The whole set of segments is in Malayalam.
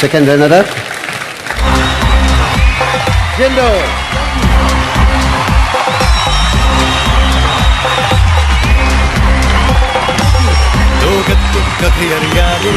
Second runner-up, Jindo. ലോകത്തും കഥയറിയാതെ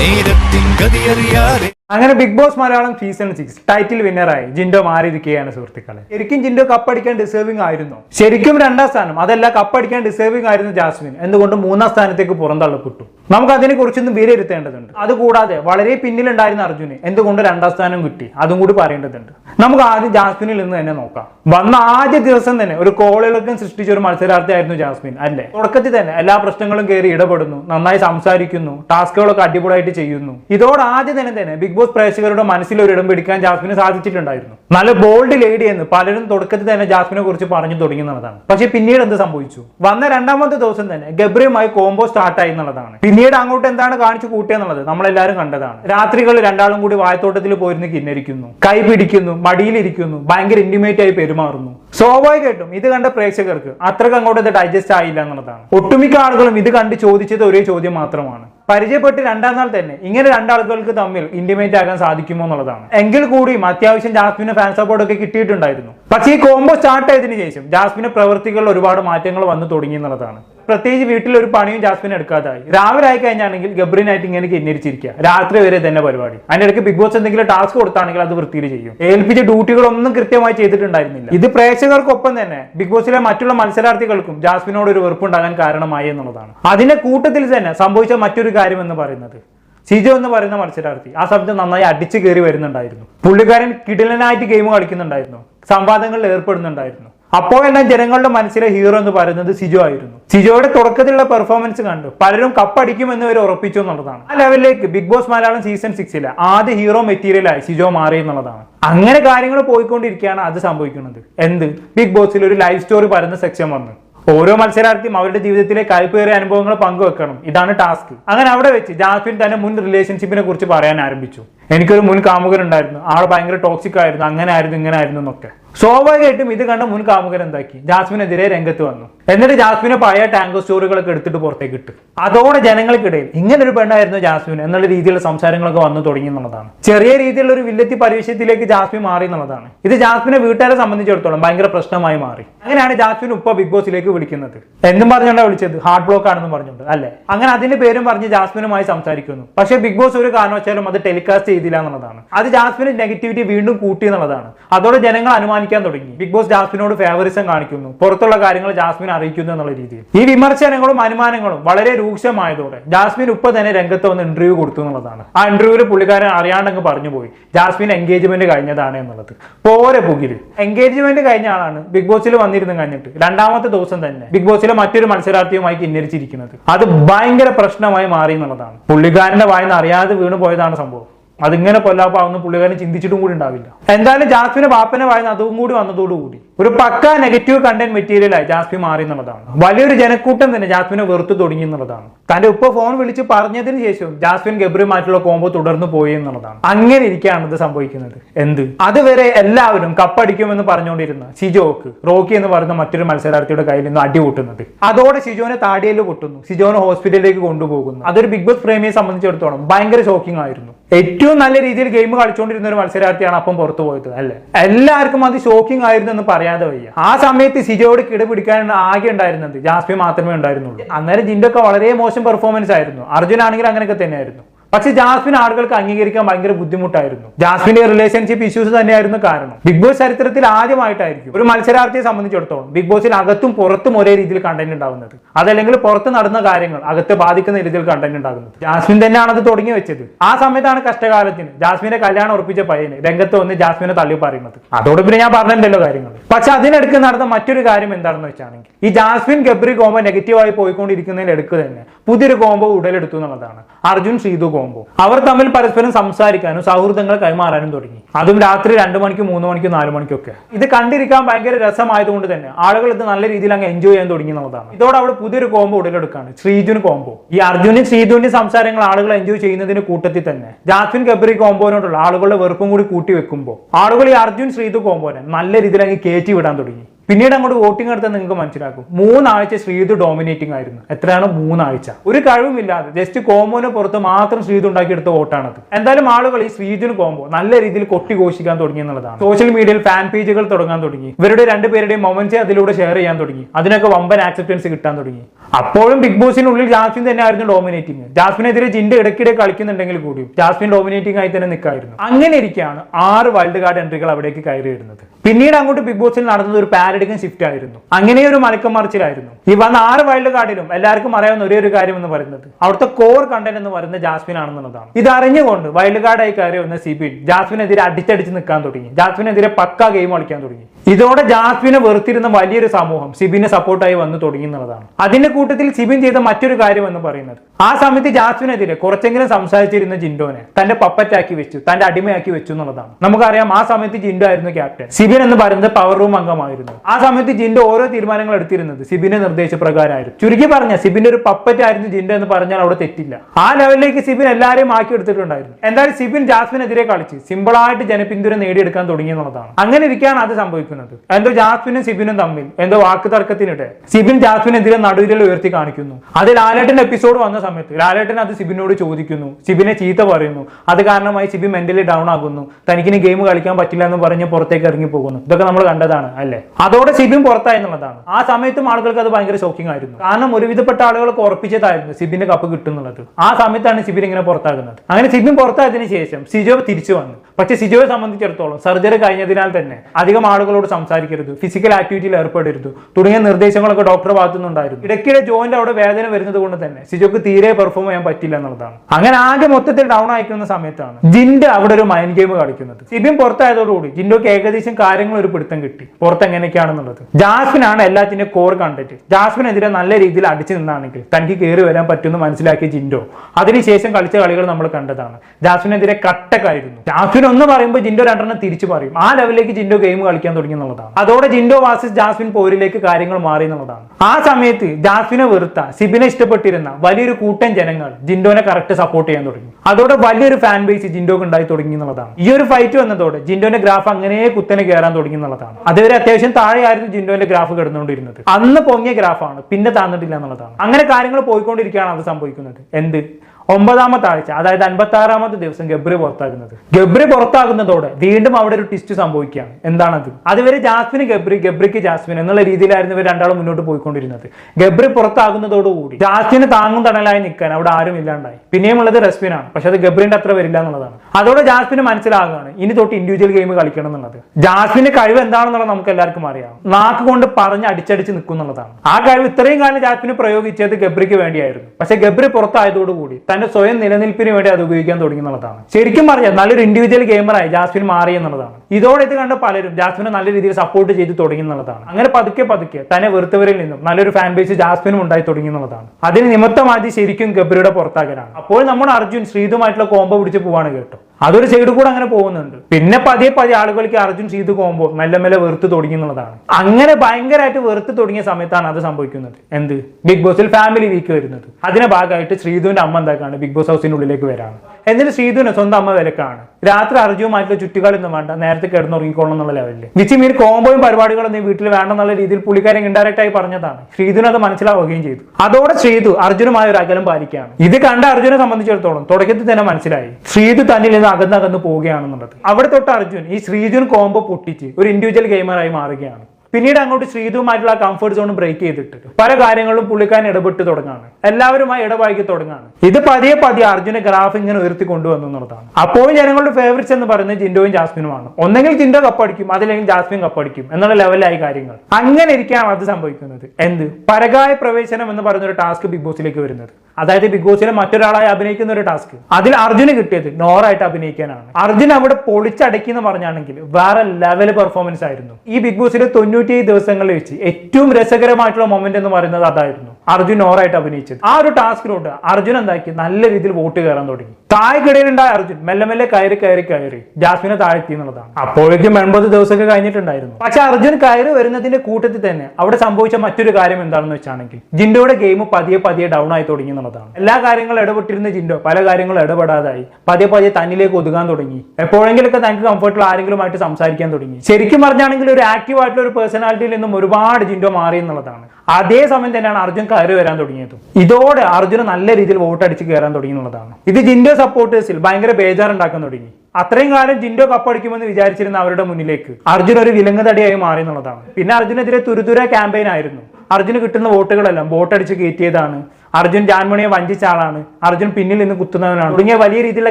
നേരത്തിൻ ഗതിയറിയാതെ. അങ്ങനെ big boss Malayalam season six title വിന്നറായി Jinto മാറിയിരിക്കുകയാണ് സുഹൃത്തുക്കളെ. ശരിക്കും ജിൻഡോ കപ്പടിക്കാൻ ഡിസേർവിംഗ് ആയിരുന്നു. ശരിക്കും രണ്ടാം സ്ഥാനം. അതല്ല കപ്പടിക്കാൻ ഡിസേർവിംഗ് ആയിരുന്നു ജാസ്മിൻ. എന്തുകൊണ്ട് മൂന്നാം സ്ഥാനത്തേക്ക് പുറന്തള്ളപ്പെട്ടു. നമുക്ക് അതിനെ കുറിച്ചൊന്നും വിലയിരുത്തേണ്ടതുണ്ട്. അതുകൂടാതെ വളരെ പിന്നിലുണ്ടായിരുന്ന അർജുന് എന്തുകൊണ്ട് രണ്ടാം സ്ഥാനം കിട്ടി? അതും കൂടി പറയേണ്ടതുണ്ട്. നമുക്ക് ആദ്യം ജാസ്മിനിൽ നിന്ന് തന്നെ നോക്കാം. വന്ന ആദ്യ ദിവസം തന്നെ ഒരു കോളിളക്കം സൃഷ്ടിച്ച ഒരു മത്സരാർത്ഥിയായിരുന്നു ജാസ്മിൻ അല്ലേ? തുടക്കത്തിൽ തന്നെ എല്ലാ പ്രശ്നങ്ങളും കയറി ഇടപെടുന്നു നന്നായി സംസാരിക്കുന്നു ടാസ്കുകളൊക്കെ അടിപൊളിയായിട്ട് ചെയ്യുന്നു. ഇതോടെ ആദ്യം തന്നെ തന്നെ ബിഗ് ബോസ് പ്രേക്ഷകരുടെ മനസ്സിൽ ഒരു ഇടം പിടിക്കാൻ ജാസ്മിന് സാധിച്ചിട്ടുണ്ടായിരുന്നു. നല്ല ബോൾഡ് ലേഡി എന്ന് പലരും തുടക്കത്തിൽ തന്നെ ജാസ്മിനെ കുറിച്ച് പറഞ്ഞു തുടങ്ങി എന്നുള്ളതാണ് പക്ഷെ പിന്നീട് എന്ത് സംഭവിച്ചു? വന്ന രണ്ടാമത്തെ ദിവസം തന്നെ ഗബ്രിയുമായി കോംബോ സ്റ്റാർട്ടായി എന്നുള്ളതാണ്. പിന്നീട് അങ്ങോട്ട് എന്താണ് കാണിച്ചു കൂട്ടിയെന്നുള്ളത് നമ്മളെല്ലാവരും കണ്ടതാണ്. രാത്രികൾ രണ്ടാളും കൂടി വായത്തോട്ടത്തിൽ പോയിരുന്ന് കിന്നരിക്കുന്നു. കൈ പിടിക്കുന്നു മടിയിലിരിക്കുന്നു ഭയങ്കര ഇന്റിമേറ്റ് ആയി പെരുമാറുന്നു. സ്വാഭാവികമായിട്ടും ഇത് കണ്ട പ്രേക്ഷകർക്ക് അത്രയ്ക്ക് അങ്ങോട്ട് ഇത് ഡൈജസ്റ്റ് ആയില്ല എന്നുള്ളതാണ്. ഒട്ടുമിക്ക ആളുകളും ഇത് കണ്ട് ചോദിച്ചത് ഒരേ ചോദ്യം മാത്രമാണ്. പരിചയപ്പെട്ട് രണ്ടാം നാൾ തന്നെ ഇങ്ങനെ രണ്ടാളുകൾക്ക് തമ്മിൽ ഇന്റിമേറ്റ് ആകാൻ സാധിക്കുമോ എന്നുള്ളതാണ്. എങ്കിൽ കൂടിയും അത്യാവശ്യം ജാസ്മിന് ഫാൻ സപ്പോർട്ട് ഒക്കെ കിട്ടിയിട്ടുണ്ടായിരുന്നു. പക്ഷേ ഈ കോംബോ സ്റ്റാർട്ട് ആയതിനു ശേഷം ജാസ്മിന്റെ പ്രവൃത്തികളിൽ ഒരുപാട് മാറ്റങ്ങൾ വന്നു തുടങ്ങി എന്നുള്ളതാണ്. പ്രത്യേകിച്ച് വീട്ടിലൊരു പണിയും ജാസ്മിൻ എടുക്കാതായി. രാവിലെ ആയി കഴിഞ്ഞാണെങ്കിൽ ഗബ്രീനായിട്ട് ഇങ്ങനെ കിന്നിരിച്ചിരിക്കുക. രാത്രി വരെ തന്നെ പരിപാടി. അതിന്റെ ഇടയ്ക്ക് ബിഗ് ബോസ് എന്തെങ്കിലും ടാസ്ക് കൊടുത്താണെങ്കിൽ അത് വൃത്തിയിൽ ചെയ്യും. ഏൽപ്പിച്ച ഡ്യൂട്ടികളൊന്നും കൃത്യമായി ചെയ്തിട്ടുണ്ടായിരുന്നില്ല. ഇത് പ്രേക്ഷകർക്കൊപ്പം തന്നെ ബിഗ് ബോസിലെ മറ്റുള്ള മത്സരാർത്ഥികൾക്കും ജാസ്മിനോട് ഒരു വെറുപ്പുണ്ടാകാൻ കാരണമായി എന്നുള്ളതാണ്. അതിന്റെ കൂട്ടത്തിൽ തന്നെ സംഭവിച്ച മറ്റൊരു കാര്യം എന്ന് പറയുന്നത് സിജോ എന്ന് പറയുന്ന മത്സരാർത്ഥി ആ സമയത്ത് നന്നായി അടിച്ചു കയറി വരുന്നുണ്ടായിരുന്നു. പുള്ളിക്കാരൻ കിടിലനായിട്ട് ഗെയിം കളിക്കുന്നുണ്ടായിരുന്നു. സംവാദങ്ങളിൽ ഏർപ്പെടുന്നുണ്ടായിരുന്നു. അപ്പോഴെല്ലാം ജനങ്ങളുടെ മനസ്സിലെ ഹീറോ എന്ന് പറയുന്നത് സിജോ ആയിരുന്നു. സിജോയുടെ തുടക്കത്തിലുള്ള പെർഫോമൻസ് കണ്ടു. പലരും കപ്പടിക്കുമെന്ന് വരെ ഉറപ്പിച്ചു എന്നുള്ളതാണ്. ആ ലെവലിലേക്ക് ബിഗ് ബോസ് മലയാളം സീസൺ സിക്സിലെ ആദ്യ ഹീറോ മെറ്റീരിയലായി സിജോ മാറി എന്നുള്ളതാണ്. അങ്ങനെ കാര്യങ്ങൾ പോയിക്കൊണ്ടിരിക്കുകയാണ് അത് സംഭവിക്കുന്നത്. എന്ത്? ബിഗ് ബോസിൽ ഒരു ലൈഫ് സ്റ്റോറി പറയുന്ന സെക്ഷൻ വന്നു. ഓരോ മത്സരാർത്ഥിയും അവരുടെ ജീവിതത്തിലെ കൈപ്പേറിയ അനുഭവങ്ങൾ പങ്കുവെക്കണം. ഇതാണ് ടാസ്ക് അങ്ങനെ അവിടെ വെച്ച് ജാസ്മിൻ തന്റെ മുൻ റിലേഷൻഷിപ്പിനെ കുറിച്ച് പറയാൻ ആരംഭിച്ചു. എനിക്കൊരു മുൻ കാമുകൻ ഉണ്ടായിരുന്നു. ആൾ ഭയങ്കര ടോക്സിക് ആയിരുന്നു. അങ്ങനെ ആയിരുന്നു ഇങ്ങനെ ആയിരുന്നു എന്നൊക്കെ. സ്വാഭാവികമായിട്ടും ഇത് കണ്ട മുൻ കാമുകൻ എന്താക്കി? ജാസ്മിനെതിരെ രംഗത്ത് വന്നു. എന്നിട്ട് ജാസ്മിനെ പഴയ ടാങ്കോ സ്റ്റോറുകളൊക്കെ എടുത്തിട്ട് പുറത്തേക്ക് ഇട്ടു. അതോടെ ജനങ്ങൾക്കിടയിൽ ഇങ്ങനെ ഒരു പെണ്ണായിരുന്നു ജാസ്മിൻ എന്നുള്ള രീതിയിലുള്ള സംസാരങ്ങളൊക്കെ വന്നു തുടങ്ങി എന്നുള്ളതാണ്. ചെറിയ രീതിയിലുള്ള ഒരു വില്ലത്തി പരീക്ഷത്തിലേക്ക് ജാസ്മിൻ മാറി എന്നുള്ളതാണ്. ഇത് ജാസ്മിനെ വീട്ടുകാരെ സംബന്ധിച്ചിടത്തോളം ഭയങ്കര പ്രശ്നമായി മാറി. അങ്ങനെയാണ് ജാസ്മിൻ ഉപ്പ ബിഗ് ബോസിലേക്ക് വിളിക്കുന്നത്. എന്തും പറഞ്ഞുകൊണ്ടാണ് വിളിച്ചത്? ഹാർട്ട് ബ്ലോക്ക് ആണെന്ന് പറഞ്ഞുകൊണ്ട് അല്ലെ? അങ്ങനെ അതിന്റെ പേരും പറഞ്ഞ് ജാസ്മിനുമായി സംസാരിക്കുന്നു. പക്ഷേ ബിഗ് ബോസ് ഒരു കാരണവശാലും അത് ടെലികാസ്റ്റ് ചെയ്തില്ല എന്നുള്ളതാണ്. അത് ജാസ്മിന് നെഗറ്റിവിറ്റി വീണ്ടും കൂട്ടി എന്നുള്ളതാണ്. അതോടെ ജനങ്ങൾ അനുമാനിക്കാൻ തുടങ്ങി. ബിഗ് ബോസ് ജാസ്മിനോട് ഫേവറിസം കാണിക്കുന്നു. പുറത്തുള്ള കാര്യങ്ങൾ ജാസ്മിൻ അറിയിക്കുന്നു എന്നുള്ള രീതിയിൽ. ഈ വിമർശനങ്ങളും അനുമാനങ്ങളും വളരെ രൂക്ഷമായതോടെ ജാസ്മിൻ ഉപ്പ തന്നെ രംഗത്ത് വന്ന് ഇന്റർവ്യൂ കൊടുത്തു എന്നുള്ളതാണ്. ആ ഇന്റർവ്യൂവിൽ പുള്ളിക്കാരൻ അറിയാണ്ടങ്ങ് പറഞ്ഞു പോയി. ജാസ്മിൻ എൻഗേജ്മെന്റ് കഴിഞ്ഞതാണ് എന്നുള്ളത്. പോരെ പുകിൽ. എൻഗേജ്മെന്റ് കഴിഞ്ഞ ആളാണ് ബിഗ് ബോസിൽ വന്നിരുന്നു കഴിഞ്ഞിട്ട് രണ്ടാമത്തെ ദിവസം തന്നെ ബിഗ് ബോസിലെ മറ്റൊരു മത്സരാർത്ഥിയുമായി കിന്നരിച്ചിരിക്കുന്നത്. അത് ഭയങ്കര പ്രശ്നമായി മാറി എന്നുള്ളതാണ്. പുള്ളിക്കാരന്റെ വായന അറിയാതെ വീണു പോയതാണ് സംഭവം. അതിങ്ങനെ കൊല്ലാപ്പാവുന്ന പുള്ളിക്കാരൻ ചിന്തിച്ചിട്ടും കൂടി ഉണ്ടാവില്ല. എന്തായാലും ജാസ്മിന് പാപ്പനെ വായന അതും കൂടി വന്നതോടുകൂടി ഒരു പക്ക നെഗറ്റീവ് കണ്ടന്റ് മെറ്റീരിയലായി ജാസ്മിൻ മാറി എന്നുള്ളതാണ്. വലിയൊരു ജനക്കൂട്ടം തന്നെ ജാസ്മിനെ വെറുത്തു തുടങ്ങി എന്നുള്ളതാണ്. തന്റെ ഉപ്പ ഫോൺ വിളിച്ച് പറഞ്ഞതിന് ശേഷം ജാസ്മിൻ ഗബ്രിയുമായിട്ടുള്ള കോമ്പോ തുടർന്ന് പോയി എന്നുള്ളതാണ്. അങ്ങനെ ഇരിക്കുകയാണ് ഇത് സംഭവിക്കുന്നത്. എന്ത്? അതുവരെ എല്ലാവരും കപ്പടിക്കുമെന്ന് പറഞ്ഞുകൊണ്ടിരുന്ന ഷിജോക്ക് റോക്കി എന്ന് പറയുന്ന മറ്റൊരു മത്സരാർത്ഥിയുടെ കയ്യിൽ നിന്ന് അടി കൂട്ടുന്നത്. അതോടെ ഷിജോനെ താടിയിൽ പൊട്ടുന്നു. ഷിജോനെ ഹോസ്പിറ്റലിലേക്ക് കൊണ്ടുപോകുന്നു. അതൊരു ബിഗ് ബോസ് പ്രേമിയെ സംബന്ധിച്ചിടത്തോളം ഭയങ്കര ഷോക്കിംഗ് ആയിരുന്നു. ഏറ്റവും നല്ല രീതിയിൽ ഗെയിം കളിച്ചുകൊണ്ടിരുന്ന ഒരു മത്സരാർത്ഥിയാണ് അപ്പം പുറത്തു പോയത് അല്ലെ? എല്ലാവർക്കും അത് ഷോക്കിംഗ് ആയിരുന്നു എന്ന് പറയാതെ വയ്യ. ആ സമയത്ത് സിജോയോട് കിടപിടിക്കാൻ ആകെ ഉണ്ടായിരുന്നത് ജാസ്മി മാത്രമേ ഉണ്ടായിരുന്നുള്ളൂ. അന്നേരം ജിൻഡൊക്കെ വളരെ മോശം പെർഫോമൻസ് ആയിരുന്നു. അർജുൻ ആണെങ്കിൽ അങ്ങനെയൊക്കെ തന്നെയായിരുന്നു. പക്ഷെ ജാസ്മിൻ ആളുകൾക്ക് അംഗീകരിക്കാൻ ഭയങ്കര ബുദ്ധിമുട്ടായിരുന്നു. ജാസ്മിന്റെ റിലേഷൻഷിപ്പ് ഇഷ്യൂസ് തന്നെയായിരുന്നു കാരണം. ബിഗ് ബോസ് ചരിത്രത്തിൽ ആദ്യമായിട്ടായിരിക്കും ഒരു മത്സരാർത്ഥിയെ സംബന്ധിച്ചിടത്തോളം ബിഗ് ബോസിൽ അകത്തും പുറത്തും ഒരേ രീതിയിൽ കണ്ടന്റ് ഉണ്ടാകുന്നത് അതല്ലെങ്കിൽ പുറത്ത് നടന്ന കാര്യങ്ങൾ അകത്ത് ബാധിക്കുന്ന രീതിയിൽ കണ്ടന്റ് ഉണ്ടാകുന്നത്. ജാസ്മിൻ തന്നെയാണ് അത് തുടങ്ങി വെച്ചത്. ആ സമയത്താണ് കഷ്ടകാലത്തിന് ജാസ്മിനെ കല്യാണം ഉറപ്പിച്ച പയ്യന് രംഗത്ത് വന്ന് ജാസ്മിനെ തള്ളി പറയുന്നത്. അതോട് പിന്നെ ഞാൻ പറഞ്ഞിട്ടുണ്ടല്ലോ കാര്യങ്ങൾ പക്ഷെ അതിനിടയ്ക്ക് നടന്ന മറ്റൊരു കാര്യം എന്താണെന്ന് വെച്ചാണെങ്കിൽ ഈ ജാസ്മിൻ ഗബ്രി കോമ്പോ നെഗറ്റീവായി പോയിക്കൊണ്ടിരിക്കുന്നതിന് എടുക്ക് തന്നെ പുതിയൊരു കോമ്പോ ഉടലെടുത്തു എന്നുള്ളതാണ്. അർജുൻ ശ്രീതു കോംബോ അവർ തമ്മിൽ പരസ്പരം സംസാരിക്കാനും സൗഹൃദങ്ങൾ കൈമാറാനും തുടങ്ങി. അതും രാത്രി രണ്ടു മണിക്ക് മൂന്ന് മണിക്ക് നാല് മണിക്കൊക്കെ. ഇത് കണ്ടിരിക്കാൻ ഭയങ്കര രസമായതുകൊണ്ട് തന്നെ ആളുകൾ ഇത് നല്ല രീതിയിൽ അങ്ങ് എൻജോയ് ചെയ്യാൻ തുടങ്ങി എന്നുള്ളതാണ്. ഇതോടെ അവിടെ പുതിയൊരു കോംബോ ഉടലെടുക്കാണ്. ശ്രീജുന് കോംബോ ഈ അർജുനും ശ്രീജുവിന്റെ സംസാരങ്ങൾ ആളുകൾ എൻജോയ് ചെയ്യുന്നതിന് കൂട്ടത്തിൽ തന്നെ. ജാസ്മിൻ ഗബ്രി കോംബോനോടുള്ള ആളുകളുടെ വെറുപ്പും കൂടി കൂട്ടി വെക്കുമ്പോൾ ആളുകൾ ഈ അർജുൻ ശ്രീതു കോംബോനെ നല്ല രീതിയിൽ അങ്ങ് കയറ്റി വിടാൻ തുടങ്ങി. പിന്നീട് അങ്ങോട്ട് വോട്ടിംഗ് എടുത്താൽ നിങ്ങൾക്ക് മനസ്സിലാക്കും. മൂന്നാഴ്ച ശ്രീതു ഡോമിനേറ്റിംഗ് ആയിരുന്നു. എത്രയാണ് മൂന്നാഴ്ച. ഒരു കഴിവുമില്ലാതെ ജസ്റ്റ് കോമ്പോന് പുറത്ത് മാത്രം ശ്രീതു ഉണ്ടാക്കിയെടുത്ത വോട്ടാണത് എന്തായാലും ആളുകൾ ഈ ശ്രീജുന് കോമ്പോ നല്ല രീതിയിൽ കൊട്ടി ഘോഷിക്കാൻ തുടങ്ങി എന്നുള്ളതാണ്. സോഷ്യൽ മീഡിയയിൽ ഫാൻ പേജുകൾ തുടങ്ങാൻ തുടങ്ങി. ഇവരുടെ രണ്ടുപേരുടെയും മൊമെന്റ്സ് അതിലൂടെ ഷെയർ ചെയ്യാൻ തുടങ്ങി. അതിനൊക്കെ വമ്പൻ ആക്സെപ്റ്റൻസ് കിട്ടാൻ തുടങ്ങി. അപ്പോഴും ബിഗ് ബോസിനുള്ളിൽ ജാസ്മിൻ തന്നെ ആയിരുന്നു ഡോമിനേറ്റിംഗ് ജാസ്മിനെതിരെ ജിന്റെ ഇടയ്ക്കിടെ കളിക്കുന്നുണ്ടെങ്കിൽ കൂടിയും ജാസ്മിൻ ഡോമിനേറ്റിംഗ് ആയി തന്നെ നിൽക്കായിരുന്നു. അങ്ങനെ ഇരിക്കുകയാണ് ആറ് വൈൽഡ് കാർഡ് എൻട്രികൾ അവിടേക്ക് കയറി വരുന്നത് പിന്നീട് അങ്ങോട്ട് ബിഗ് ബോസിൽ നടന്നത് ഒരു പാരഡിഗം ഷിഫ്റ്റ് ആയിരുന്നു. അങ്ങനെ ഒരു മലക്കം മറിച്ചിലായിരുന്നു ഈ വന്ന ആറ് വൈൽഡ് കാർഡിലും എല്ലാവർക്കും അറിയാവുന്ന ഒരേ ഒരു കാര്യം എന്ന് പറയുന്നത് അവിടുത്തെ കോർ കണ്ടന്റ് എന്ന് പറയുന്നത് ജാസ്മിൻ ആണെന്നുള്ളതാണ്. ഇത് അറിഞ്ഞുകൊണ്ട് വൈൽഡ് കാർഡായി കയറി വന്ന സിബിൻ ജാസ്മിനെതിരെ അടിച്ചടിച്ച് നിൽക്കാൻ തുടങ്ങി. ജാസ്മിനെതിരെ പക്ക ഗെയിം കളിക്കാൻ തുടങ്ങി. ഇതോടെ ജാസ്മിനെ വെറുത്തിരുന്ന വലിയൊരു സമൂഹം സിബിനെ സപ്പോർട്ടായി വന്നു തുടങ്ങി എന്നുള്ളതാണ്. അതിന്റെ കൂട്ടത്തിൽ സിബിൻ ചെയ്ത മറ്റൊരു കാര്യം എന്ന് പറയുന്നത്. ആ സമയത്ത് ജാസ്മിനെതിരെ കുറച്ചെങ്കിലും സംസാരിച്ചിരുന്ന ജിൻഡോനെ തന്റെ പപ്പറ്റാക്കി വെച്ചു തന്റെ അടിമയാക്കി വെച്ചു എന്നുള്ളതാണ്. നമുക്കറിയാം ആ സമയത്ത് ജിൻഡോ ആയിരുന്നു ക്യാപ്റ്റൻ. സിബിൻ എന്ന് പറയുന്നത് പവർ റൂം അംഗമായിരുന്നു. ആ സമയത്ത് ജിൻഡോ ഓരോ തീരുമാനങ്ങൾ എടുത്തിരുന്നത് സിബിന്റെ നിർദ്ദേശപ്രകാരമായിരുന്നു. ചുരുക്കി പറഞ്ഞ സിബിന്റെ ഒരു പപ്പറ്റ് ആയിരുന്നു ജിൻഡോ എന്ന് പറഞ്ഞാൽ അവിടെ തെറ്റില്ല. ആ ലെവലിലേക്ക് സിബിൻ എല്ലാവരെയും ആക്കി എടുത്തിട്ടുണ്ടായിരുന്നു. എന്തായാലും സിബിൻ ജാസ്മിനെതിരെ കളിച്ച് സിമ്പിളായിട്ട് ജനപിന്തുണ നേടിയെടുക്കാൻ തുടങ്ങി എന്നുള്ളതാണ്. അങ്ങനെ ഇരിക്കാൻ അത് സംഭവിക്കുന്നത്. എന്തോ ജാസ്മിനും സിബിനും തമ്മിൽ എന്തോ വാക്ക് തർക്കത്തിനിടെ. സിബിൻ ജാസ്മിനെതിരെ നടുവിരൽ ഉയർത്തി കാണിക്കുന്നു. അത് ലാലേട്ടന്റെ എപ്പിസോഡ് വന്ന സമയത്ത് ലാലേട്ടൻ അത് സിബിനോട് ചോദിക്കുന്നു. സിബിനെ ചീത്ത പറയുന്നു. അത് കാരണമായി സിബി മെന്റലി ഡൗൺ ആകുന്നു. തനിക്കിനി ഗെയിം കളിക്കാൻ പറ്റില്ല എന്ന് പറഞ്ഞ് പുറത്തേക്ക് ഇറങ്ങി പോകുന്നു. ഇതൊക്കെ നമ്മൾ കണ്ടതാണ് അല്ലേ? അതോടെ സിബിൻ പുറത്തായി എന്നുള്ളതാണ്. ആ സമയത്തും ആളുകൾക്ക് അത് ഭയങ്കര ഷോക്കിംഗ് ആയിരുന്നു. കാരണം ഒരുവിധപ്പെട്ട ആളുകൾക്ക് ഉറപ്പിച്ചതായിരുന്നു സിബിന്റെ കപ്പ് കിട്ടുന്നുള്ളത്. ആ സമയത്താണ് സിബിൻ ഇങ്ങനെ പുറത്താകുന്നത്. അങ്ങനെ സിബിൻ പുറത്തായതിനു ശേഷം സിജോ തിരിച്ചു വന്നു. പക്ഷെ സിജോയെ സംബന്ധിച്ചിടത്തോളം സർജറി കഴിഞ്ഞതിനാൽ തന്നെ അധികം ആളുകളോട് സംസാരിക്കരുത്. ഫിസിക്കൽ ആക്ടിവിറ്റിയിൽ ഏർപ്പെടരുത്. തുടങ്ങിയ നിർദ്ദേശങ്ങളൊക്കെ ഡോക്ടർ ഭാഗത്തുനിന്നുണ്ടായിരുന്നു. ഇടയ്ക്കിടെ ജോയിന്റ് അവിടെ വേദന വരുന്നത് കൊണ്ട് തന്നെ സിജോക്ക് തീരെ പെർഫോം ചെയ്യാൻ പറ്റില്ല എന്നുള്ളതാണ്. അങ്ങനെ ആകെ മൊത്തത്തിൽ ഡൗൺ ആയിക്കുന്ന സമയത്താണ് ജിൻഡ് അവിടെ ഒരു മൈൻഡ് ഗെയിം കളിക്കുന്നത്. സിബിൻ പുറത്തായതോടുകൂടി ജിൻഡോക്ക് ഏകദേശം കാര്യങ്ങൾ ഒരു പിടുത്തം കിട്ടി. പുറത്ത് എങ്ങനെയൊക്കെയാണെന്നുള്ളത്. ജാസ്മിൻ ആണ് എല്ലാത്തിന്റെ കോർ കണ്ടിട്ട് ജാസ്മിനെതിരെ നല്ല രീതിയിൽ അടിച്ചു നിന്നാണെങ്കിൽ തനിക്ക് കയറി വരാൻ പറ്റുമെന്ന് മനസ്സിലാക്കിയ ജിൻഡോ അതിനുശേഷം കളിച്ച കളികൾ നമ്മൾ കണ്ടതാണ്. ജാസ്മിനെതിരെ കട്ടക്കായിരുന്നു. ജാസ്മിൻ ഒന്ന് പറയുമ്പോൾ ജിൻഡോ രണ്ടെണ്ണം തിരിച്ചു പറയും. ആ ലെവലിലേക്ക് ജിൻഡോ ഗെയിം കളിക്കാൻ തുടങ്ങി. എന്നുള്ളതാണ്. അതോടെ ജിൻഡോ വാസിസ് ജാസ്മിൻ പോരിലേക്ക് കാര്യങ്ങൾ മാറി എന്നുള്ളതാണ്. ആ സമയത്ത് ജാസ്മിനെ വെറുത്ത സിബിനെ ഇഷ്ടപ്പെട്ടിരുന്ന വലിയൊരു കൂട്ടം ജനങ്ങൾ ജിൻഡോനെ കറക്റ്റ് സപ്പോർട്ട് ചെയ്യാൻ തുടങ്ങി. അതോടെ വലിയൊരു ഫാൻ ബേസ് ജിൻഡോക്ക് ഉണ്ടായി തുടങ്ങി എന്നുള്ളതാണ്. ഈ ഒരു ഫൈറ്റ് വന്നതോടെ ജിൻഡോന്റെ ഗ്രാഫ് അങ്ങനെ കുത്തനെ കയറാൻ തുടങ്ങി എന്നുള്ളതാണ്. അതുവരെ അത്യാവശ്യം താഴെയായിരുന്നു ജിൻഡോന്റെ ഗ്രാഫ് കിടന്നുകൊണ്ടിരുന്നത്. അന്ന് പൊങ്ങിയ ഗ്രാഫാണ് പിന്നെ താന്നിട്ടില്ല എന്നുള്ളതാണ്. അങ്ങനെ കാര്യങ്ങൾ പോയിക്കൊണ്ടിരിക്കുകയാണ് അത് സംഭവിക്കുന്നത്. എന്ത്? ഒമ്പതാമത്തെ ആഴ്ച അതായത് അൻപത്തി ആറാമത്തെ ദിവസം ഗബ്രി പുറത്താകുന്നത്. ഗബ്രി പുറത്താകുന്നതോടെ വീണ്ടും അവിടെ ഒരു ട്വിസ്റ്റ് സംഭവിക്കുകയാണ്. എന്താണത്? അതുവരെ ജാസ്മിന് ഗബ്രി ഗബ്രിക്ക് ജാസ്മിൻ എന്നുള്ള രീതിയിലായിരുന്നു ഇവർ രണ്ടാളും മുന്നോട്ട് പോയിക്കൊണ്ടിരുന്നത്. ഗബ്രി പുറത്താകുന്നതോടുകൂടി ജാസ്മിന് താങ്ങും തണലായി നിൽക്കാൻ അവിടെ ആരും ഇല്ലാണ്ടായി. പിന്നെയും ഉള്ളത് റസ്മിനാണ് പക്ഷെ അത് ഗബ്രിന്റെ അത്ര വരില്ല എന്നുള്ളതാണ്. അതോടെ ജാസ്മിന് മനസ്സിലാകുകയാണ് ഇനി തൊട്ട് ഇൻഡിവിജ്വൽ ഗെയിം കളിക്കണം എന്നുള്ളത്. ജാസ്മിന്റെ കഴിവ് എന്താണെന്നുള്ളത് നമുക്ക് എല്ലാവർക്കും അറിയാം. നാക്ക് കൊണ്ട് പറഞ്ഞ് അടിച്ചടിച്ച് നിൽക്കും എന്നുള്ളതാണ്. ആ കഴിവ് ഇത്രയും കാലം ജാസ്മിന് പ്രയോഗിച്ചത് ഗബ്രിക്ക് വേണ്ടിയായിരുന്നു. പക്ഷെ ഗബ്രി പുറത്തായതോടുകൂടി തന്റെ സ്വയം നിലനിൽപ്പിന് വേണ്ടി അത് ഉപയോഗിക്കാൻ തുടങ്ങി എന്നുള്ളതാണ്. ശരിക്കും പറഞ്ഞാൽ നല്ലൊരു ഇൻഡിവിജ്വൽ ഗെയിമറായി ജാസ്മിൻ മാറി എന്നുള്ളതാണ്. ഇതോടെ ഇത് കണ്ട പലരും ജാസ്മിനെ നല്ല രീതിയിൽ സപ്പോർട്ട് ചെയ്ത് തുടങ്ങി എന്നുള്ളതാണ്. അങ്ങനെ പതുക്കെ പതുക്കെ തന്നെ വെറുത്തവരിൽ നിന്നും നല്ലൊരു ഫാൻ ബേസ് ജാസ്മിനും ഉണ്ടായി തുടങ്ങി എന്നുള്ളതാണ്. അതിന് നിമിത്തമാതി ശരിക്കും ഗബ്രിയുടെ പുറത്താകലാണ്. അപ്പോൾ നമ്മുടെ അർജുൻ ശ്രീതുമായിട്ടുള്ള കോംബോ പിടിച്ച് പോവാണ് കേട്ടോ. അതൊരു സൈഡ് കൂടെ അങ്ങനെ പോകുന്നുണ്ട്. പിന്നെ പതിയെ പതിയെ ആളുകൾക്ക് അർജുൻ ചെയ്ത് പോകുമ്പോൾ മെല്ലെ മെല്ലെ വെറുത്ത് തുടങ്ങി എന്നുള്ളതാണ് അങ്ങനെ ഭയങ്കരമായിട്ട് വെറുത്ത് തുടങ്ങിയ സമയത്താണ് അത് സംഭവിക്കുന്നത്. എന്ത്? ബിഗ് ബോസിൽ ഫാമിലി വീക്ക് വരുന്നത്. അതിന്റെ ഭാഗമായിട്ട് ശ്രീധുവിന്റെ അമ്മ എന്താക്കാണ് ബിഗ് ബോസ് ഹൗസിന്റെ ഉള്ളിലേക്ക് വരാണ്. എന്നിട്ട് ശ്രീധുവിന് സ്വന്തം അമ്മ വിലക്കാണ്. രാത്രി അർജുനുമായിട്ടുള്ള ചുറ്റുകളൊന്നും വേണ്ട. നേരത്തെ കിടന്നുറങ്ങിക്കോളണം എന്നുള്ള ലെവലിൽ വിച്ച് മീൻ കോമ്പോയും പരിപാടികളൊന്നും വീട്ടിൽ വേണ്ടെന്നുള്ള രീതിയിൽ പുള്ളിക്കാരൻ ഇൻഡയറക്റ്റ് ആയി പറഞ്ഞതാണ്. ശ്രീധുവിന് അത് മനസ്സിലാവുകയും ചെയ്തു. അതോടെ ശ്രീധു അർജുനുമായ ഒരു അകലം പാലിക്കുകയാണ്. ഇത് കണ്ട അർജുനെ സംബന്ധിച്ചിടത്തോളം തുടക്കത്തിൽ തന്നെ മനസ്സിലായി. ശ്രീധു തന്നിൽ നിന്ന് അകന്നകന്ന് പോവുകയാണെന്നുള്ളത്. അവിടെ തൊട്ട് അർജുൻ ഈ ശ്രീജുൻ കോംബോ പൊട്ടിച്ച് ഒരു ഇൻഡിവിജ്വൽ ഗെയിമറായി മാറുകയാണ്. പിന്നീട് അങ്ങോട്ട് ശ്രീധുവുമായിട്ടുള്ള കംഫർട്ട് സോണും ബ്രേക്ക് ചെയ്തിട്ട് പല കാര്യങ്ങളും പുള്ളിക്കാരൻ ഇടപെട്ട് തുടങ്ങാണ്. എല്ലാവരുമായി ഇടപഴകി തുടങ്ങാണ്. ഇത് പതിയെ പതിയെ അർജുന ഗ്രാഫ് ഇങ്ങനെ ഉയർത്തി കൊണ്ടുവന്നു എന്നുള്ളതാണ്. അപ്പോൾ ജനങ്ങളുടെ ഫേവറിറ്റ്സ് എന്ന് പറയുന്നത് ജിൻഡോയും ജാസ്മിനുമാണ്. ഒന്നെങ്കിൽ ജിൻഡോ കപ്പടിക്കും അതില്ലെങ്കിൽ ജാസ്മിൻ കപ്പടിക്കും എന്നുള്ള ലെവലായി കാര്യങ്ങൾ. അങ്ങനെ ഇരിക്കുകയാണ് അത് സംഭവിക്കുന്നത്. എന്ത്? പരകായ പ്രവേശനം എന്ന് പറയുന്ന ഒരു ടാസ്ക് ബിഗ് ബോസിലേക്ക് വരുന്നത്. അതായത് ബിഗ് ബോസിലെ മറ്റൊരാളായി അഭിനയിക്കുന്ന ഒരു ടാസ്ക് അതിൽ അർജുന് കിട്ടിയത് നോറായിട്ട് അഭിനയിക്കാനാണ്. അർജുൻ അവിടെ പൊളിച്ചടക്കി എന്ന് പറഞ്ഞാണെങ്കിൽ വേറെ ലെവൽ പെർഫോമൻസ് ആയിരുന്നു. ഈ ബിഗ് ബോസിലെ തൊണ്ണൂറ്റി ദിവസങ്ങളിൽ വെച്ച് ഏറ്റവും രസകരമായിട്ടുള്ള മൊമെന്റ് എന്ന് പറയുന്നത് അതായിരുന്നു അർജുൻ ഓറായിട്ട് അഭിനയിച്ചത്. ആ ഒരു ടാസ്കിലോട്ട് അർജുൻ എന്താക്കി? നല്ല രീതിയിൽ വോട്ട് കയറാൻ തുടങ്ങി. താഴെക്കിടയിലുണ്ടായ അർജുൻ മെല്ലെ മെല്ലെ കയറി കയറി കയറി ജാസ്മിനെ താഴ്ത്തി എന്നുള്ളതാണ്. അപ്പോഴേക്കും എൺപത് ദിവസമൊക്കെ കഴിഞ്ഞിട്ടുണ്ടായിരുന്നു. പക്ഷെ അർജുൻ കയറി വരുന്നതിന്റെ കൂട്ടത്തിൽ തന്നെ അവിടെ സംഭവിച്ച മറ്റൊരു കാര്യം എന്താണെന്ന് വെച്ചാണെങ്കിൽ ജിൻഡോയുടെ ഗെയിം പതിയെ പതിയെ ഡൗൺ ആയി തുടങ്ങി എന്നുള്ളതാണ്. എല്ലാ കാര്യങ്ങളും ഇടപെട്ടിരുന്ന ജിൻഡോ പല കാര്യങ്ങളും ഇടപെടാതായി. പതിയെ പതിയെ തന്നിലേക്ക് ഒതുങ്ങാൻ തുടങ്ങി. എപ്പോഴെങ്കിലൊക്കെ തനിക്ക് കംഫർട്ടിൽ ആരെങ്കിലുമായിട്ട് സംസാരിക്കാൻ തുടങ്ങി. ശരിക്കും പറഞ്ഞാണെങ്കിൽ ഒരു ആക്റ്റീവ് ആയിട്ടുള്ള ഒരു പേഴ്സൺ പേഴ്സണാലിറ്റിയിൽ നിന്നും ഒരുപാട് ജിൻഡോ മാറി എന്നുള്ളതാണ്. അതേ സമയം തന്നെയാണ് അർജുൻ കയറി വരാൻ തുടങ്ങിയതും. ഇതോടെ അർജുന് നല്ല രീതിയിൽ വോട്ട് അടിച്ച് കയറാൻ തുടങ്ങി എന്നുള്ളതാണ്. ഇത് ജിൻഡോ സപ്പോർട്ടേഴ്സിൽ ഭയങ്കര ബേജാറുണ്ടാക്കാൻ തുടങ്ങി. അത്രയും കാലം ജിൻഡോ കപ്പടിക്കുമെന്ന് വിചാരിച്ചിരുന്ന അവരുടെ മുന്നിലേക്ക് അർജുൻ ഒരു വിലങ്ങുതടിയായി മാറി എന്നുള്ളതാണ്. പിന്നെ അർജുനെതിരെ തുരുതുര ക്യാമ്പയിൻ ആയിരുന്നു. അർജുന് കിട്ടുന്ന വോട്ടുകളെല്ലാം വോട്ടടിച്ച് കയറ്റിയതാണ്. അർജുൻ ജാൻമണിയെ വഞ്ചിച്ച ആളാണ്. അർജുൻ പിന്നിൽ നിന്ന് കുത്തുന്നവനാണ്. തുടങ്ങിയ വലിയ രീതിയിലുള്ള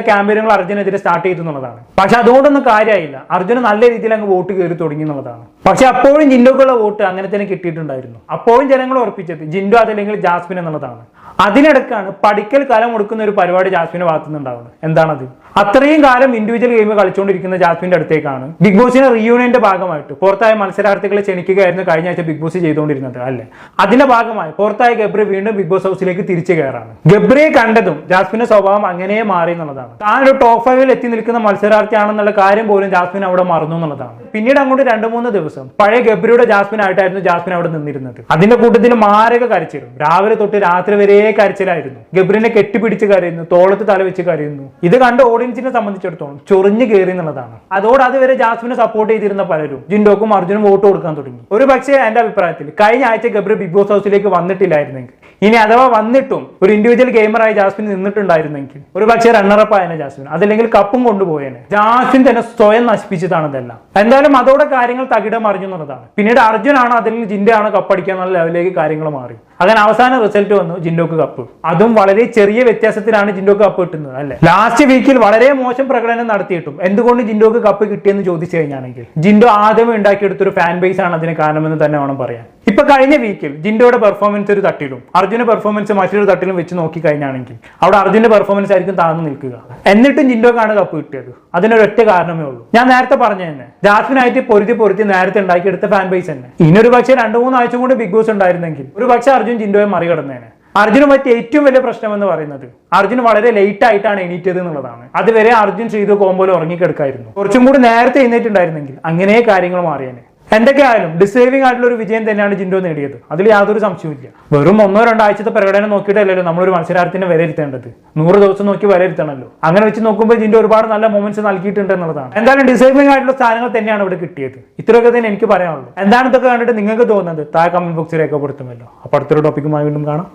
ക്യാമ്പയിനുകൾ അർജുനെതിരെ സ്റ്റാർട്ട് ചെയ്തു എന്നുള്ളതാണ്. പക്ഷെ അതുകൊണ്ടൊന്നും കാര്യമായില്ല. അർജുന് നല്ല രീതിയിൽ അങ്ങ് വോട്ട് കയറി തുടങ്ങി എന്നുള്ളതാണ്. പക്ഷെ അപ്പോഴും ജിൻഡോക്കുള്ള വോട്ട് അങ്ങനെ തന്നെ കിട്ടിയിട്ടുണ്ടായിരുന്നു. അപ്പോഴും ജനങ്ങൾ ഉറപ്പിച്ചത് ജിൻഡോ അതല്ലെങ്കിൽ ജാസ്മിൻ എന്നുള്ളതാണ്. അതിനിടക്കാണ് പഠിക്കൽ കാലം കൊടുക്കുന്ന ഒരു പരിപാടി ജാസ്മിന്റെ ഭാഗത്തുനിന്നുണ്ടാവുന്നത് എന്താണത്? അത്രയും കാലം ഇൻഡിവിജ്വൽ ഗെയിം കളിച്ചുകൊണ്ടിരിക്കുന്ന ജാസ്മിന്റെ അടുത്തേക്കാണ്. ബിഗ് ബോസിന്റെ റിയൂണിയന്റെ ഭാഗമായിട്ട് പുറത്തായ മത്സരാർത്ഥികളെ ക്ഷണിക്കുകയായിരുന്നു കഴിഞ്ഞ ആഴ്ച ബിഗ് ബോസ് ചെയ്തുകൊണ്ടിരുന്നത് അല്ലേ? അതിന്റെ ഭാഗമായി പുറത്തായ ഗബ്രി വീണ്ടും ബിഗ് ബോസ് ഹൗസിലേക്ക് തിരിച്ചു കയറാണ്. ഗബ്രിയെ കണ്ടതും ജാസ്മിന്റെ സ്വഭാവം അങ്ങനെ മാറി എന്നുള്ളതാണ്. താൻ ഒരു ടോപ്പ് ഫൈവിൽ എത്തി നിൽക്കുന്ന മത്സരാർത്ഥിയാണെന്നുള്ള കാര്യം പോലും ജാസ്മിൻ അവിടെ മറന്നു എന്നുള്ളതാണ്. പിന്നീട് അങ്ങോട്ട് രണ്ട് മൂന്ന് ദിവസം പഴയ ഗബ്രിയുടെ ജാസ്മിൻ ആയിട്ടായിരുന്നു ജാസ്മിൻ അവിടെ നിന്നിരുന്നത്. അതിന്റെ കൂട്ടത്തിൽ മാരക കരച്ചിരുന്നു രാവിലെ തൊട്ട് രാത്രി വരെ കരച്ചിലായിരുന്നു. ഗബ്രിനെ കെട്ടിപ്പിടിച്ച് കരയുന്നു തോളത്ത് തല വെച്ച് കരയുന്നു. ഇത് കണ്ട ഓഡിയൻസിനെ സംബന്ധിച്ചിടത്തോളം ചൊറിഞ്ഞു കയറി എന്നുള്ളതാണ്. അതോട് അതുവരെ ജാസ്മിനെ സപ്പോർട്ട് ചെയ്തിരുന്ന പലരും ജിൻഡോക്കും അർജുനും വോട്ട് കൊടുക്കാൻ തുടങ്ങി. ഒരു പക്ഷേ എന്റെ അഭിപ്രായത്തിൽ കഴിഞ്ഞ ആഴ്ച ഗബ്രി ബിഗ് ബോസ് ഹൗസിലേക്ക് വന്നിട്ടില്ലായിരുന്നെങ്കിൽ ഇനി അഥവാ വന്നിട്ടും ഒരു ഇൻഡിവിജ്വൽ ഗെയിമറായി ജാസ്മിൻ നിന്നിട്ടുണ്ടായിരുന്നെങ്കിൽ ഒരു പക്ഷേ റണ്ണറപ്പ് ആയനെ ജാസ്മിൻ അതല്ലെങ്കിൽ കപ്പും കൊണ്ടുപോയേനെ ജാസ്മിൻ തന്നെ സ്വയം നശിപ്പിച്ചതാണ് ഇതെല്ലാം. എന്തായാലും അതോടെ കാര്യങ്ങൾ തകിടം മറിഞ്ഞു എന്നുള്ളതാണ്. പിന്നീട് അർജുനാണോ അതിൽ ജിൻഡയാണ് കപ്പടിക്കുക എന്നുള്ള ലെവലിലേക്ക് കാര്യങ്ങൾ മാറി. അങ്ങനെ അവസാന റിസൾട്ട് വന്നു ജിൻഡോക്ക് കപ്പ് അതും വളരെ ചെറിയ വ്യത്യാസത്തിലാണ് ജിൻഡോക്ക് കപ്പ് കിട്ടുന്നത് അല്ലെ? ലാസ്റ്റ് വീക്കിൽ വളരെ മോശം പ്രകടനം നടത്തിയിട്ടും. എന്തുകൊണ്ട് ജിൻഡോക്ക് കപ്പ് കിട്ടിയെന്ന് ചോദിച്ചു കഴിഞ്ഞാണെങ്കിൽ ജിൻഡോ ആദ്യമേ ഉണ്ടാക്കിയെടുത്തൊരു ഫാൻ ബേസ് ആണ് അതിന് കാരണമെന്ന് തന്നെ വേണം പറയാൻ. ഇപ്പൊ കഴിഞ്ഞ വീക്കിൽ ജിൻഡോയുടെ പെർഫോമൻസ് ഒരു തട്ടിലും അർജുന്റെ പെർഫോമൻസ് മറ്റൊരു തട്ടിലും വെച്ച് നോക്കി കഴിഞ്ഞാണെങ്കിൽ അവിടെ അർജുന്റെ പെർഫോമൻസ് ആയിരിക്കും താഴ്ന്നു നിൽക്കുക. എന്നിട്ടും ജിൻഡോക്കാണ് കപ്പ് കിട്ടിയത്. അതിനൊരൊറ്റ കാരണമേ ഉള്ളൂ. ഞാൻ നേരത്തെ പറഞ്ഞു തന്നെ ജാസ്മിനായിട്ട് പൊരുത്തി പൊരുത്തി നേരത്തെ ഉണ്ടാക്കിയെടുത്ത ഫാൻ ബേസ് തന്നെ. ഇനൊരു പക്ഷേ രണ്ടു മൂന്ന് ആഴ്ച കൂടി ബിഗ് ബോസ് ഉണ്ടായിരുന്നെങ്കിൽ ഒരു പക്ഷേ അർജുൻ ജിൻഡോയെ മറികടന്നേനെ. അർജുന് പറ്റിയ ഏറ്റവും വലിയ പ്രശ്നം എന്ന് പറയുന്നത് അർജുൻ വളരെ ലേറ്റ് ആയിട്ടാണ് എണീറ്റത് എന്നുള്ളതാണ്. അതുവരെ അർജുൻ ചെയ്ത് കോമ്പോയിൽ ഉറങ്ങിക്കിടക്കായിരുന്നു. കുറച്ചും കൂടി നേരത്തെ എഴുന്നേറ്റുണ്ടായിരുന്നെങ്കിൽ അങ്ങനെ കാര്യങ്ങൾ മാറിയേനെ. എന്തൊക്കെയായാലും ഡിസേവിംഗ് ആയിട്ടുള്ള ഒരു വിജയം തന്നെയാണ് ജിൻഡോ നേടിയത്. അതിൽ യാതൊരു സംശയവുമില്ല. വെറും ഒന്നോ രണ്ടോ ആഴ്ചത്തെ പ്രകടനം നോക്കിയിട്ടല്ലല്ലോ നമ്മളൊരു മത്സരാർത്ഥിനെ വിലയിരുത്തേണ്ടത്. നൂറ് ദിവസം നോക്കി വിലയിരുത്തണമല്ലോ. അങ്ങനെ വെച്ച് നോക്കുമ്പോൾ ജിൻഡോ ഒരുപാട് നല്ല മൊമെന്റ്സ് നൽകിയിട്ടുണ്ട് എന്നുള്ളതാണ്. എന്തായാലും ഡിസേവിംഗ് ആയിട്ടുള്ള സ്ഥാനങ്ങൾ തന്നെയാണ് ഇവിടെ കിട്ടിയത്. ഇത്രയൊക്കെ തന്നെ എനിക്ക് പറയാനുള്ളൂ. എന്താണ് ഇതൊക്കെ കണ്ടിട്ട് നിങ്ങൾക്ക് തോന്നുന്നത്? താഴെ കമന്റ് ബോക്സിൽ രേഖപ്പെടുത്തുമല്ലോ. അപ്പോൾ അടുത്തൊരു ടോപ്പിക്കുമായി വീണ്ടും കാണാം.